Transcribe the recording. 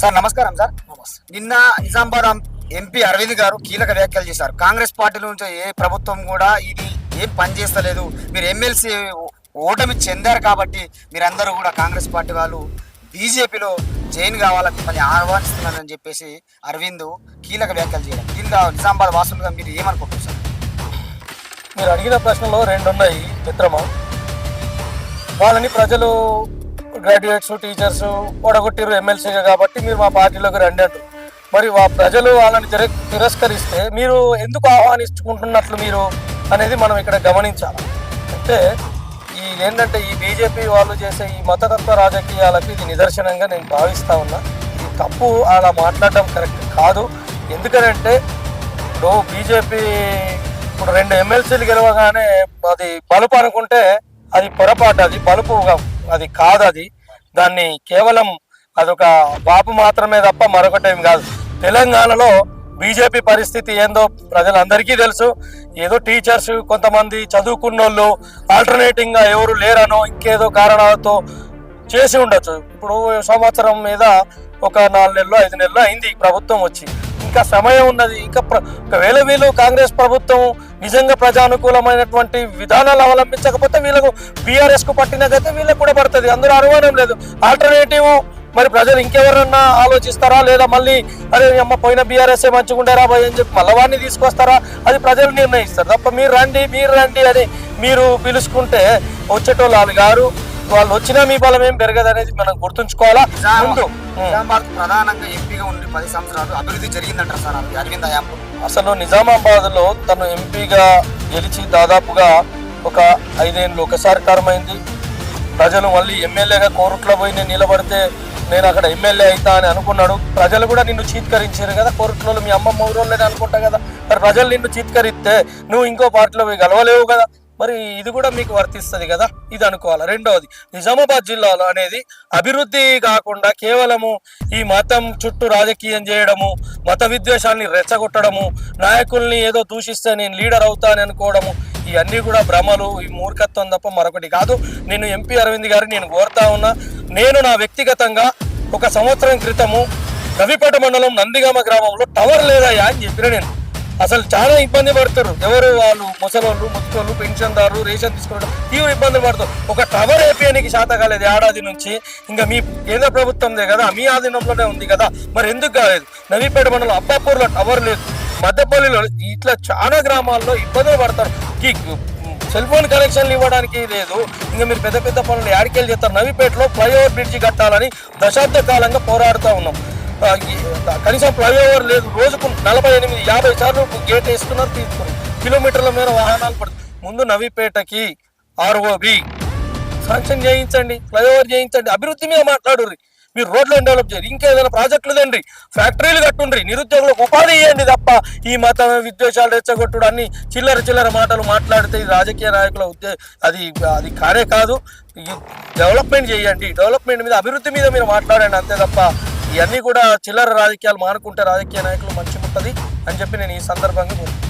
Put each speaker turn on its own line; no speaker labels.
Sir నమస్కారం sir. నిన్న Nizamabad MP Arvind గారు కీలక వ్యాఖ్యలు చేశారు. కాంగ్రెస్ పార్టీ నుంచి ఏ ప్రభుత్వం కూడా ఇది ఏం పనిచేస్తలేదు మీరు ఎమ్మెల్సీ ఓటమి చెందారు కాబట్టి మీరందరూ కూడా కాంగ్రెస్ పార్టీ వాళ్ళు బీజేపీలో జైన్ కావాలని మిమ్మల్ని ఆహ్వానిస్తున్నారని చెప్పేసి అరవింద్ కీలక వ్యాఖ్యలు చేయడం. దీనిగా నిజామాబాద్ వాసులుగా మీరు ఏమనుకుంటున్నారు సార్?
మీరు అడిగిన ప్రశ్నలో రెండు ఉన్నాయి మిత్రమా? వాళ్ళని ప్రజలు గ్రాడ్యుయేట్స్ టీచర్స్ ఓడగొట్టిరు ఎమ్మెల్సీగా కాబట్టి మీరు మా పార్టీలోకి రండి అంటారు మరి మా ప్రజలు వాళ్ళని తిర తిరస్కరిస్తే మీరు ఎందుకు ఆహ్వానించుకుంటున్నట్లు మీరు అనేది మనం ఇక్కడ గమనించాలి. అంటే ఈ ఏంటంటే ఈ బీజేపీ వాళ్ళు చేసే ఈ మతతత్వ రాజకీయాలకు ఇది నిదర్శనంగా నేను భావిస్తూ ఉన్నా. ఇది తప్పు అలా మాట్లాడడం కరెక్ట్ కాదు. ఎందుకనంటే ఇప్పుడు బీజేపీ ఇప్పుడు రెండు ఎమ్మెల్సీలు గెలవగానే అది బలుపు అనుకుంటే అది పొరపాటు అది బలుపు అది కాదు అది దాన్ని కేవలం అదొక బాపు మాత్రమే తప్ప మరొకటేం కాదు. తెలంగాణలో బీజేపీ పరిస్థితి ఏందో ప్రజలందరికీ తెలుసు. ఏదో టీచర్స్ కొంతమంది చదువుకున్నోళ్ళు ఆల్టర్నేటింగ్గా ఎవరు లేరనో ఇంకేదో కారణాలతో చేసి ఉండొచ్చు. ఇప్పుడు సంవత్సరం మీద ఒక నాలుగు నెలలు ఐదు నెలలు అయింది ప్రభుత్వం వచ్చి. ఇంకా సమయం ఉన్నది. ఇంకా ప్ర- ఒకవేళ వీళ్ళు కాంగ్రెస్ ప్రభుత్వం నిజంగా ప్రజానుకూలమైనటువంటి విధానాలు అవలంబించకపోతే వీళ్ళకు బీఆర్ఎస్కు పట్టినదైతే వీళ్ళకి కూడా పడుతుంది. అందరూ అనుమానం లేదు. ఆల్టర్నేటివ్ మరి ప్రజలు ఇంకెవరన్నా ఆలోచిస్తారా? లేదా మళ్ళీ అరే అమ్మ పోయిన బీఆర్ఎస్ మంచిగుండారా భయ్ అని చెప్పి మళ్ళీ వాడిని తీసుకొస్తారా? అది ప్రజలు నిర్ణయిస్తారు. తప్ప మీరు రండి మీరు రండి అని మీరు పిలుచుకుంటే వచ్చేటోళ్ళు వాళ్ళు గారు వాళ్ళు వచ్చినా మీ బలం ఏం పెరగదు అనేది మనం గుర్తుంచుకోవాలా? ముందు.
నిజామాబాద్ ప్రధానంగా ఎంపీగా ఉండి పది సంవత్సరాలు అభివృద్ధి జరిగిందంటారు సార్? అరవింద్ అయాంలో
అసలు నిజామాబాద్లో తను ఎంపీగా గెలిచి దాదాపుగా ఒక ఐదేళ్ళు ఒకసారి టర్మ్ అయింది. ప్రజలు మళ్ళీ ఎమ్మెల్యేగా కోరుట్లో పోయి నేను నిలబడితే నేను అక్కడ ఎమ్మెల్యే అవుతా అని అనుకున్నాడు. ప్రజలు కూడా నిన్ను చీత్కరించారు కదా కోరుట్లో మీ అమ్మమ్మ ఊరోళ్ళని అనుకుంటా కదా. మరి ప్రజలు నిన్ను చీత్కరిస్తే నువ్వు ఇంకో పార్టీలో పోయి గెలవలేవు కదా. మరి ఇది కూడా మీకు వర్తిస్తుంది కదా? ఇది అనుకోవాలి. రెండవది నిజామాబాద్ జిల్లాలో అనేది అభివృద్ధి కాకుండా కేవలము ఈ మతం చుట్టూ రాజకీయం చేయడము మత విద్వేషాన్ని రెచ్చగొట్టడము నాయకుల్ని ఏదో దూషిస్తే నేను లీడర్ అవుతానని అనుకోవడము ఇవన్నీ కూడా భ్రమలు ఈ మూర్ఖత్వం తప్ప మరొకటి కాదు. నేను ఎంపీ అరవింద్ గారిని నేను కోరుతా ఉన్నా. నేను నా వ్యక్తిగతంగా ఒక సంవత్సరం క్రితము రవిపేట మండలం నందిగామ గ్రామంలో టవర్ లేదయ్యా అని చెప్పిన నేను. అసలు చాలా ఇబ్బంది పడతారు. ఎవరు వాళ్ళు ముసలోళ్ళు ముచ్చుకోళ్ళు పెన్షన్దారులు రేషన్ తీసుకోవడం తీవ్ర ఇబ్బంది పడతారు. ఒక టవర్ ఏపీఎనికి శాత కాలేదు ఏడాది నుంచి. ఇంకా మీ కేంద్ర ప్రభుత్వందే కదా మీ ఆధీనంలోనే ఉంది కదా. మరి ఎందుకు కాలేదు? నవీపేట మండలం అబ్బాపూర్లో టవర్ లేదు. మద్దపల్లిలో ఇట్లా చాలా గ్రామాల్లో ఇబ్బందులు పడతారు. ఈ సెల్ ఫోన్ కనెక్షన్లు ఇవ్వడానికి లేదు. ఇంకా మీరు పెద్ద పెద్ద పనులు యాడికెళ్ళి చేస్తారు. నవీపేటలో ఫ్లైఓవర్ బ్రిడ్జి కట్టాలని దశాబ్ద కాలంగా పోరాడుతూ ఉన్నాం. కనీసం ఫ్లైఓవర్ లేదు. రోజుకు నలభై ఎనిమిది యాభై సార్లు గేట్ వేస్తున్నారు తీసుకుని. కిలోమీటర్ల మేర వాహనాలు పడుతుంది ముందు నవీపేటకి ఆర్ఓబి. శాంక్షన్ చేయించండి ఫ్లైఓవర్ చేయించండి. అభివృద్ధి మీద మాట్లాడుర్రి. మీరు రోడ్లను డెవలప్ చేయండి ఇంకేదైనా ప్రాజెక్టులు తండ్రి ఫ్యాక్టరీలు కట్టుండ్రి. నిరుద్యోగులకు ఉపాధి ఇవ్వండి తప్ప ఈ మతం విద్వేషాలు రెచ్చగొట్టుడు అన్ని చిల్లర చిల్లర మాటలు మాట్లాడితే ఇది రాజకీయ నాయకుల ఉద్దే అది అది కానే కాదు. డెవలప్మెంట్ చేయండి. డెవలప్మెంట్ మీద అభివృద్ధి మీద మీరు మాట్లాడండి అంతే తప్ప ఇవన్నీ కూడా చిల్లర రాజకీయాలు మానుకుంటే రాజకీయ నాయకులు మంచిగా ఉంటుంది అని చెప్పి నేను ఈ సందర్భంగా కోరుకుంటున్నాను.